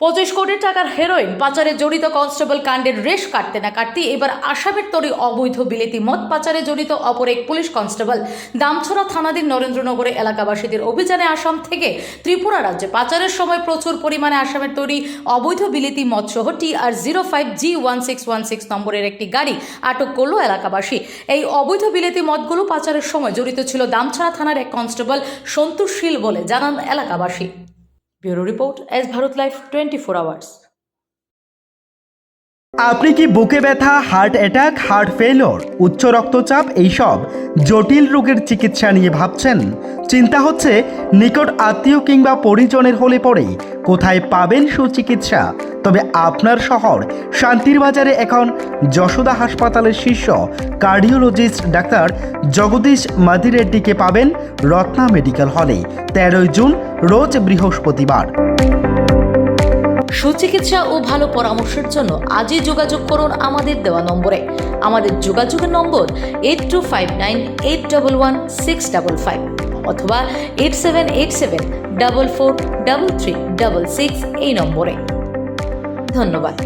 পঁচিশ কোটি টাকার হেরোইন পাচারে জড়িত কনস্টেবল কাণ্ডের রেশ কাটতে না কাটতে এবার আসামের তরি অবৈধ বিলেতি মদ পাচারে জড়িত অপর এক পুলিশ কনস্টেবল দামছড়া থানাধীন নরেন্দ্রনগরে এলাকাবাসীদের অভিযানে আসাম থেকে ত্রিপুরা রাজ্যে পাচারের সময় প্রচুর পরিমাণে আসামের তৈরি অবৈধ বিলেতি মদ সহ T R zero five G one six one six নম্বরের একটি গাড়ি আটক করল এলাকাবাসী। এই অবৈধ বিলেতি মদগুলো পাচারের সময় জড়িত ছিল দামছড়া থানার এক কনস্টেবল সন্তোষশীল বলে জানান এলাকাবাসী। Bureau report S Bharat life twenty four hours. আপনি কি বুকে ব্যথা, হার্ট অ্যাটাক, হার্ট ফেলিওর উচ্চ রক্তচাপ এইসব জটিল রোগের চিকিৎসা নিয়ে ভাবছেন? চিন্তা হচ্ছে নিকট আত্মীয় কিংবা পরিজনের হলে পরে কোথায় পাবেন সুচিকিৎসা। তবে আপনার শহর শান্তির বাজারে এখন যশোদা হাসপাতালের শীর্ষ কার্ডিওলজিস্ট ডাক্তার জগদীশ মাদিরেড্ডিকে পাবেন রত্না মেডিকেল হলে তেরোই জুন রোজ বৃহস্পতিবার। সুচিকিৎসা ও ভালো পরামর্শের জন্য আজই যোগাযোগ করুন আমাদের দেওয়া নম্বরে। আমাদের যোগাযোগের নম্বর eight two five nine eight double one six double five অথবা eight seven eight seven double four double three double six এই নম্বরে। ধন্যবাদ।